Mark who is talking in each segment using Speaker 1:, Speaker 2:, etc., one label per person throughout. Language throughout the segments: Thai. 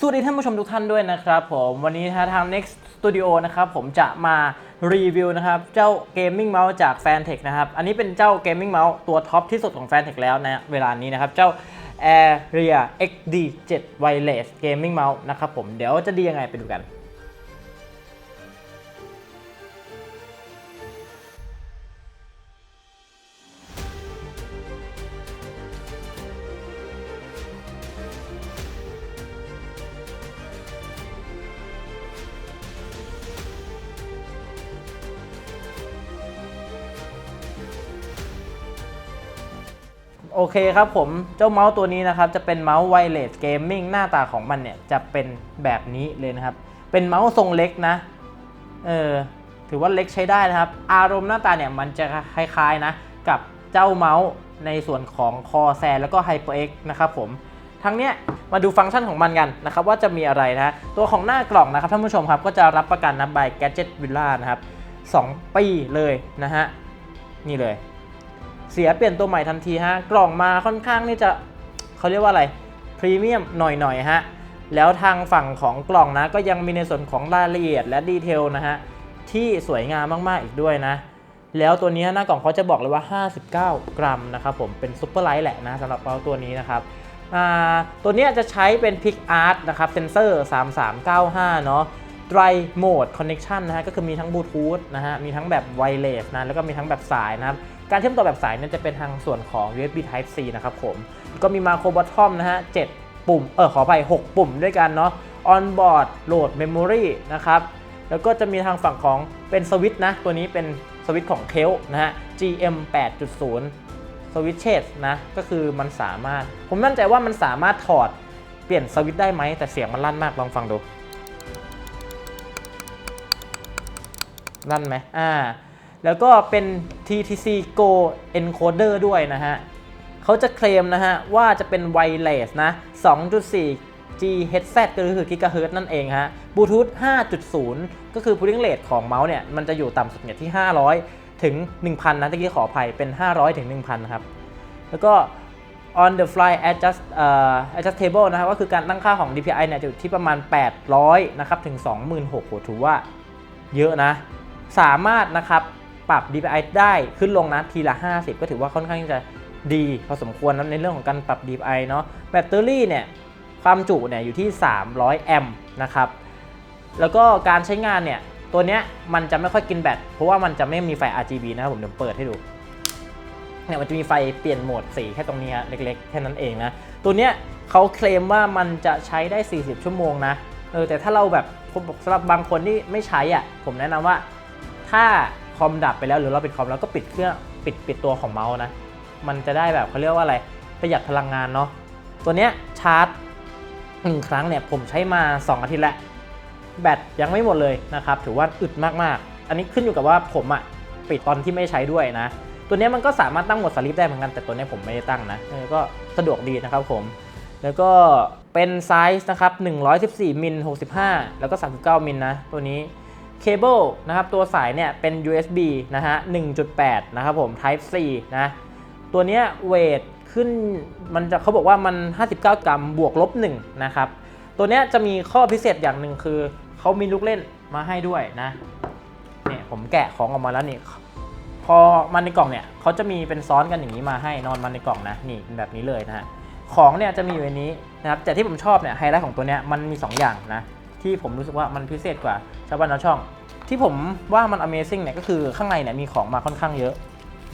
Speaker 1: สวัสดีท่านผู้ชมทุกท่านด้วยนะครับผมวันนี้นะทาง Next Studio นะครับผมจะมารีวิวนะครับเจ้า Gaming Mouse จาก Fantech นะครับอันนี้เป็นเจ้า Gaming Mouse ตัวท็อปที่สุดของ Fantech แล้วนะเวลานี้นะครับเจ้า Area XD 7 Wireless Gaming Mouse นะครับผมเดี๋ยวจะดียังไงไปดูกัน โอเคครับผมเจ้าเมาส์ตัวนี้นะครับจะเป็นเมาส์ไวเลสเกมมิ่งหน้าตาของมันเนี่ยจะเป็นแบบนี้เลยนะครับ เป็นเมาส์ทรงเล็กนะเออถือว่าเล็กใช้ได้นะครับ อารมณ์หน้าตาเนี่ยมันจะคล้ายๆนะกับเจ้าเมาส์ในส่วนของคอแซแล้วก็ HyperX นะครับผมทั้งเนี้ยมาดูฟังก์ชันของมันกันนะครับว่าจะมีอะไรนะตัวของหน้ากล่องนะครับท่านผู้ชมครับก็จะรับประกันนะ by Gadget Villa นะครับ 2 ปีเลยนะฮะนี่เลย เสียเปลี่ยนตัวใหม่ทันทีฮะ กล่องมาค่อนข้างที่จะเขาเรียกว่าอะไรพรีเมียมหน่อยๆฮะ แล้วทางฝั่งของกล่องนะ ก็ยังมีในส่วนของรายละเอียดและดีเทลนะฮะ ที่สวยงามมากๆอีกด้วยนะ แล้วตัวนี้หน้ากล่องเขาจะบอกเลยว่า 59 กรัมนะครับผมเป็นซุปเปอร์ไลท์แหละนะสำหรับเปาตัวนี้นะครับตัวนี้จะใช้เป็น Pic Art นะครับเซนเซอร์ 3395 เนาะ Dry Mode Connection นะฮะ ก็คือมีทั้งบลูทูธนะฮะ มีทั้งแบบไวเลสนะ แล้วก็มีทั้งแบบสายนะครับ การเชื่อมต่อแบบสายเนี่ยจะเป็นทางส่วนของ USB Type C นะครับผม ก็มี Macro Bottom นะฮะ7ปุ่ม เออขอไป 6 ปุ่มด้วยกันเนาะ On-board Load Memory นะครับ แล้วก็จะมีทางฝั่งของเป็นสวิตช์นะ ตัวนี้เป็นสวิตช์ของ k e l นะฮะ GM 8.0 สวิตช์เชสนะ ก็คือมันสามารถ ผมมั่นใจว่ามันสามารถถอดเปลี่ยนสวิตช์ได้ไหม แต่เสียงมันลั่นมาก ลองฟังดูลั่นไหมอ่า แล้วก็เป็น TTC Go encoder ด้วยนะฮะเขาจะเคลมนะฮะว่าจะเป็น wireless นะ 2.4 GHz ก็คือ gigahertz นั่นเองฮะ Bluetooth 5.0 ก็คือ pulling rate ของเมาส์เนี่ย มันจะอยู่ต่ำสุดเนี่ยที่ 500 ถึง 1,000 นะตะกี้ขออภัยเป็น 500 ถึง 1,000 ครับ แล้วก็ on the fly adjust เอ่อ adjustable นะครับก็คือการตั้งค่าของ DPI เนี่ยจะอยู่ที่ประมาณ 800 นะครับ ถึง 26,000โหถือว่าเยอะนะ สามารถนะครับ ปรับ DPI ได้ขึ้นลงนะทีละ 50 ก็ถือว่าค่อนข้างจะดีพอสมควรนะในเรื่องของการปรับ DPI เนาะแบตเตอรี่เนี่ยความจุเนี่ยอยู่ที่ 300 แอมป์นะครับแล้วก็การใช้งานเนี่ยตัวเนี้ยมันจะไม่ค่อยกินแบตเพราะว่ามันจะไม่มีไฟ RGB นะครับผมเดี๋ยวเปิดให้ดูเนี่ยมันจะมีไฟเปลี่ยนโหมดสีแค่ตรงนี้ฮะเล็กๆ แค่นั้นเองนะตัวเนี้ยเขาเคลมว่ามันจะใช้ได้ 40 ชั่วโมงนะเออแต่ถ้าเราแบบสำหรับบางคนที่ไม่ใช้อะผมแนะนำว่าถ้า คอมดับไปแล้วหรือเราปิดคอมแล้วก็ปิดเครื่องปิดปิดตัวของเมาส์นะ มันจะได้แบบเขาเรียกว่าอะไรประหยัดพลังงานเนาะตัวเนี้ยชาร์จหนึ่งครั้งเนี่ยผมใช้มา 2 อาทิตย์แล้ว แบตยังไม่หมดเลยนะครับ ถือว่าอึดมากๆ อันนี้ขึ้นอยู่กับว่าผมอะปิดตอนที่ไม่ใช้ด้วยนะ ตัวเนี้ยมันก็สามารถตั้งหมดสลิปได้เหมือนกันแต่ตัวเนี้ยผมไม่ได้ตั้งนะก็สะดวกดีนะครับผม แล้วก็เป็นไซส์นะครับ114มิล65 แล้วก็ 39มิลนะตัวนี้ เคเบิลนะครับตัวสายเนี่ยเป็น USB นะฮะ 1.8 นะครับผม Type C นะ ตัวเนี้ยเวทขึ้นมันจะเขาบอกว่ามัน 59 กรัมบวกลบ1นะครับ ตัวเนี้ยจะมีข้อพิเศษอย่างหนึ่งคือ เขามีลูกเล่นมาให้ด้วยนะเนี่ยผมแกะของออกมาแล้วนี่พอมันในกล่องเนี่ยเขาจะมีเป็นซ้อนกันอย่างนี้มาให้นอนมันในกล่องนะนี่เป็นแบบนี้เลยนะฮะของเนี่ยจะมีอยู่ในนี้นะครับแต่ที่ผมชอบเนี่ยไฮไลท์ของตัวเนี้ยมันมี 2 อย่างนะ ที่ผมรู้สึกว่ามันพิเศษกว่าชาวบ้านชาวช่อง ที่ผมว่ามัน Amazing เนี่ยก็คือข้างในเนี่ยมีของมาค่อนข้างเยอะ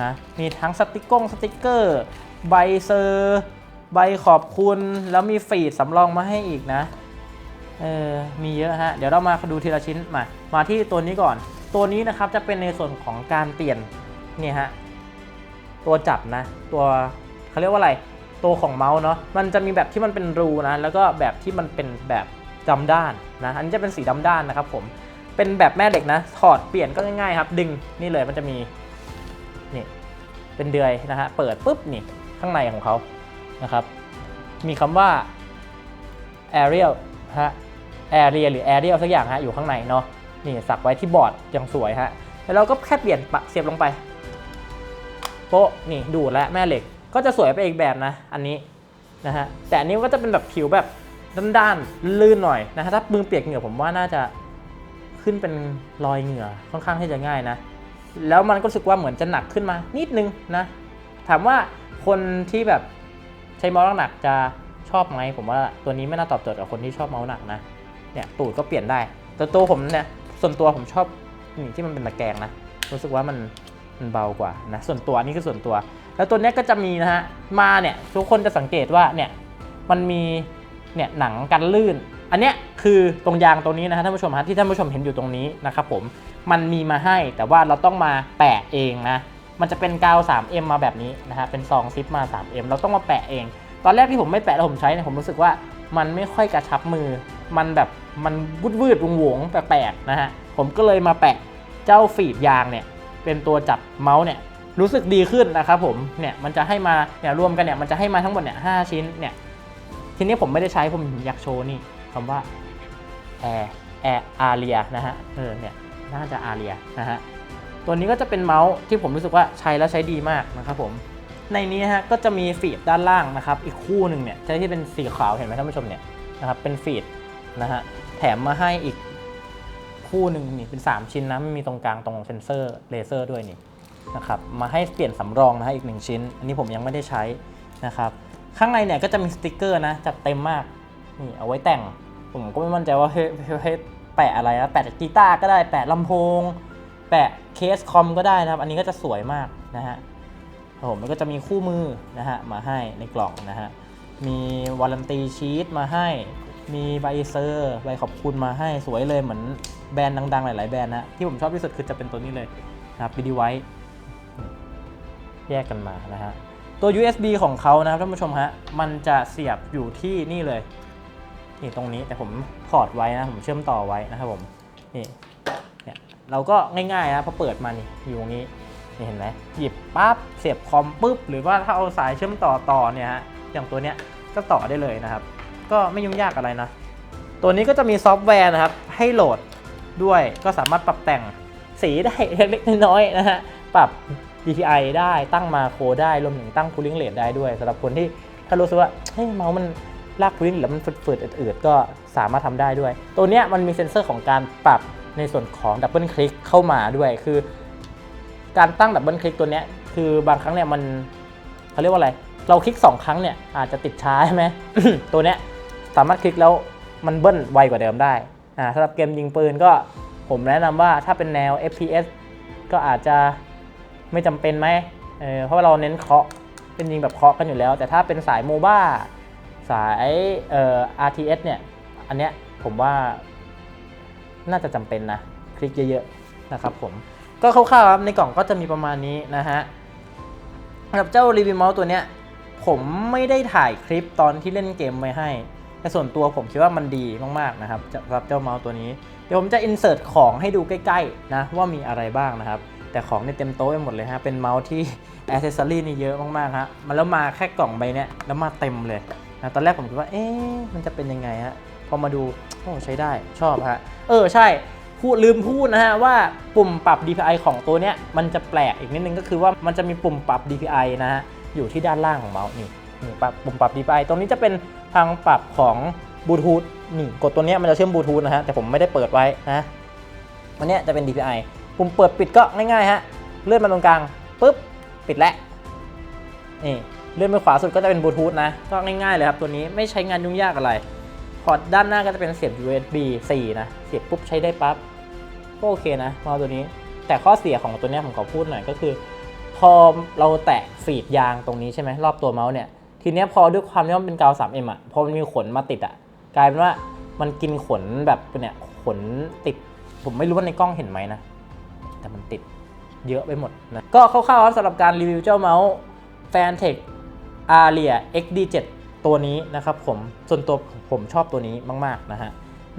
Speaker 1: นะมีทั้งสติกกงสติกเกอร์ ใบเซอร์ ใบขอบคุณ แล้วมีฟีดสำรองมาให้อีกนะเออมีเยอะฮะ เดี๋ยวเรามาดูทีละชิ้นมา มาที่ตัวนี้ก่อน ตัวนี้นะครับจะเป็นในส่วนของการเปลี่ยนเนี่ยฮะตัวจับนะ ตัวเขาเรียกว่าอะไร ตัวของเมาส์เนาะมันจะมีแบบที่มันเป็นรูนะ แล้วก็แบบที่มันเป็นแบบ ดำด้านนะอันนี้จะเป็นสีดำด้านนะครับผมเป็นแบบแม่เหล็กนะ ถอดเปลี่ยนก็ง่ายๆครับ ดึงนี่เลยมันจะมีนี่เป็นเดือยนะฮะเปิดปุ๊บนี่ข้างในของเขานะครับมีคำว่า Arial ฮะ Area หรือ Arial สักอย่างฮะอยู่ข้างในเนาะนี่สักไว้ที่บอร์ดอย่างสวยฮะแล้วเราก็แค่เปลี่ยนปะเสียบลงไปโป๊ะนี่ดูดแล้วแม่เหล็กก็จะสวยไปอีกแบบนะ อันนี้นะฮะแต่อันนี้ก็จะเป็นแบบผิวแบบ ด้านๆลื่นหน่อยนะฮะถ้ามือเปียกเหงื่อผมว่าน่าจะขึ้นเป็นรอยเหงื่อค่อนข้างที่จะง่ายนะ แล้วมันก็รู้สึกว่าเหมือนจะหนักขึ้นมานิดนึงนะ ถามว่าคนที่แบบใช้เมาส์หนักจะชอบไหมผมว่าตัวนี้ไม่น่าตอบโจทย์กับคนที่ชอบเมาส์หนักนะเนี่ยตูดก็เปลี่ยนได้ แต่ตัวผมเนี่ยส่วนตัวผมชอบนี่ที่มันเป็นตะแกรงนะรู้สึกว่ามันมันเบากว่านะส่วนตัวอันนี้คือส่วนตัว แล้วตัวนี้ก็จะมีนะฮะมาเนี่ยทุกคนจะสังเกตว่าเนี่ยมันมี เนี่ยหนังกันลื่น อันเนี้ยคือตรงยางตรงนี้นะฮะท่านผู้ชมฮะที่ท่านผู้ชมเห็นอยู่ตรงนี้นะครับผมมันมีมาให้แต่ว่าเราต้องมาแปะเองนะมันจะเป็นกาว 3M มาแบบนี้นะฮะเป็นซองซิปมา 3M เราต้องมาแปะเอง ตอนแรกที่ผมไม่แปะแล้วผมใช้เนี่ยผมรู้สึกว่ามันไม่ค่อยกระชับมือ มันแบบมันวืดวืดวงหวงแปลกๆนะฮะผมก็เลยมาแปะเจ้าฟีดยางเนี่ยเป็นตัวจับเมาส์เนี่ยรู้สึกดีขึ้นนะครับผมเนี่ยมันจะให้มาเนี่ยรวมกันเนี่ยมันจะให้มาทั้งหมดเนี่ยหชิ้นเนี่ย ทีนี้ผมไม่ได้ใช้ผมอยากโชว์นี่คำว่า Air Air Aria นะฮะเออเนี่ยน่าจะ Aria นะฮะตัวนี้ก็จะเป็นเมาส์ที่ผมรู้สึกว่าใช้แล้วใช้ดีมากนะครับผมในนี้ฮะก็จะมีฟีดด้านล่างนะครับ อีกคู่หนึ่งเนี่ยใช้ที่เป็นสีขาวเห็นไหมท่านผู้ชมเนี่ยนะครับเป็นฟีดนะฮะแถมมาให้อีกคู่หนึ่งนี่เป็น 3 ชิ้นนะไม่มีตรงกลางตรงเซนเซอร์เลเซอร์ด้วยนี่นะครับมาให้เปลี่ยนสำรองนะฮะอีก 1 ชิ้น อันนี้ผมยังไม่ได้ใช้นะครับ ข้างในเนี่ยก็จะมีสติกเกอร์นะจัดเต็มมากนี่เอาไว้แต่ง ผมก็ไม่มั่นใจว่าเฮ้ยแปะอะไรนะแปะกีตาร์ก็ได้แปะลำโพง แปะเคสคอมก็ได้นะครับ อันนี้ก็จะสวยมากนะฮะผมแล้วก็จะมีคู่มือนะฮะมาให้ในกล่องนะฮะมีวารันตีชีตมาให้ มีใบเซอร์ใบขอบคุณมาให้สวยเลยเหมือนแบรนด์ดังๆ หลายๆแบรนด์นะที่ผมชอบที่สุดคือจะเป็นตัวนี้เลยนะครับบีดีไวแยกกันมานะฮะ ตัว USB ของเขานะครับท่านผู้ชมฮะ มันจะเสียบอยู่ที่นี่เลย นี่ตรงนี้แต่ผมถอดไว้นะ ผมเชื่อมต่อไว้นะครับผม นี่ เนี่ยเราก็ง่ายๆนะพอเปิดมานี่อยู่ตรงนี้นี่เห็นไหมหยิบปั๊บเสียบคอมปุ๊บ หรือว่าถ้าเอาสายเชื่อมต่อต่อเนี่ยฮะ อย่างตัวเนี้ยก็ต่อได้เลยนะครับ ก็ไม่ยุ่งยากอะไรนะ ตัวนี้ก็จะมีซอฟต์แวร์นะครับ ให้โหลดด้วยก็สามารถปรับแต่งสีได้เล็กๆน้อยๆนะฮะ ปรับ DPI ได้ตั้งมาโคได้รวมถึงตั้ง cooling rate ได้ด้วยสำหรับคนที่ถ้ารู้สึกว่าเฮ้ยเมาส์มันลาก cooling แล้วมันฝืดๆอืดๆก็สามารถทำได้ด้วย ตัวเนี้ยมันมีเซ็นเซอร์ของการปรับในส่วนของดับเบิลคลิกเข้ามาด้วย คือ การตั้งดับเบิลคลิกตัวเนี้ยคือบางครั้งเนี่ยมันเขาเรียกว่าอะไร เราคลิก 2 ครั้งเนี่ยอาจจะติดช้าใช่ไหมตัวเนี้ยสามารถคลิกแล้วมันเบิ้ลไวกว่าเดิมได้อ่าสำหรับเกมยิงปืนก็ผมแนะนำว่าถ้าเป็นแนว FPS ก็อาจจะ ไม่จำเป็นไหมเเพราะว่าเราเน้นเคาะเป็นยิงแบบเคาะกันอยู่แล้ว แต่ถ้าเป็นสายโมบ้าสายเอ่อ RTS เนี่ย อันเนี้ยผมว่าน่าจะจำเป็นนะ คลิกเยอะๆนะครับผม ก็คร่าวๆครับในกล่องก็จะมีประมาณนี้นะฮะสำหรับเจ้ารีวิวเมาส์ตัวเนี้ยผมไม่ได้ถ่ายคลิปตอนที่เล่นเกมไว้ให้ แต่ส่วนตัวผมคิดว่ามันดีมากๆนะครับสำหรับเจ้าเมาส์ตัวนี้ เดี๋ยวผมจะอินเสิร์ตของให้ดูใกล้ๆนะว่ามีอะไรบ้างนะครับ แต่ของในยเต็มโต๊ะไปหมดเลยฮะ เป็นเมาส์ที่อ c เซสซอรี่นี่เยอะมากๆฮะมันแล้วมาแค่กล่องใบเนี้ยแล้วมาเต็มเลยนะตอนแรกผมคิดว่า เอ๊ะมันจะเป็นยังไงฮะ พอมาดู โอ้ใช้ได้ ชอบฮะ เออใช่ พูดลืมพูดนะฮะว่าปุ่มปรับ DPI ของตัวเนี้ยมันจะแปลกอีกนิดนึงก็คือว่ามันจะมีปุ่มปรับ DPI นะฮะ อยู่ที่ด้านล่างของเมาส์นี่นี่ปรับปุ่มปรับ DPI ตรงนี้จะเป็นทางปรับของบลูทูธนี่กดตัวเนี้ยมันจะเชื่อมบลูทูธนะฮะแต่ผมไม่ได้เปิดไว้นะอันเนี้ยจะเป็น DPI ปุ่มเปิดปิดก็ง่ายๆฮะ เลื่อนมาตรงกลางปุ๊บปิดแล้วนี่เลื่อนไปขวาสุดก็จะเป็นบลูทูธนะ ก็ง่ายๆเลยครับตัวนี้ไม่ใช้งานยุ่งยากอะไร พอร์ตด้านหน้าก็จะเป็นเสียบ USB 4 นะ เสียบปุ๊บใช้ได้ปั๊บก็โอเคนะเมาส์ตัวนี้ แต่ข้อเสียของตัวนี้ผมขอพูดหน่อยก็คือ พอเราแตะฟีดยางตรงนี้ใช่ไหมรอบตัวเมาส์เนี่ย ทีนี้พอด้วยความที่มันเป็นกาว 3M อะ พอมันมีขนมาติดอะ กลายเป็นว่ามันกินขนแบบเนี่ยขนติด ผมไม่รู้ว่าในกล้องเห็นไหมนะ แต่มันติดเยอะไปหมดนะก็คร่าวๆครับสำหรับการรีวิวเจ้าเมาส์ Fantech Aria XD7 ตัวนี้นะครับผมส่วนตัวผมชอบตัวนี้มาก ๆ นะฮะ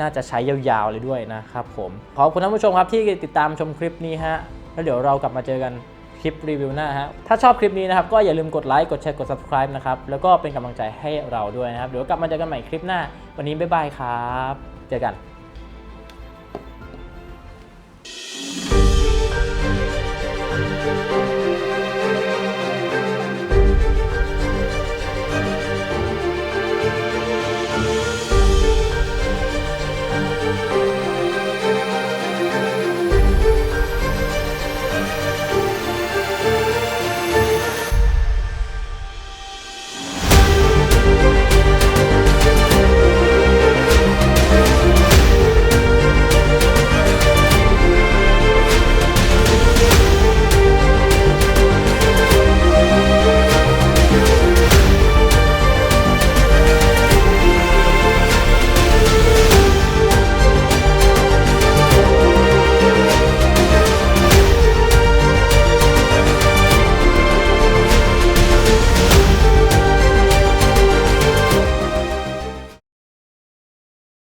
Speaker 1: น่าจะใช้ยาวๆเลยด้วยนะครับผม ขอบคุณท่านผู้ชมครับที่ติดตามชมคลิปนี้ฮะ แล้วเดี๋ยวเรากลับมาเจอกันคลิปรีวิวหน้าฮะ ถ้าชอบคลิปนี้นะครับ ก็อย่าลืมกดไลค์ กดแชร์ กด subscribe นะครับ แล้วก็เป็นกำลังใจให้เราด้วยนะครับ เดี๋ยวกลับมาเจอกันใหม่คลิปหน้า วันนี้บ๊ายบายครับ เจอกัน「Thank you.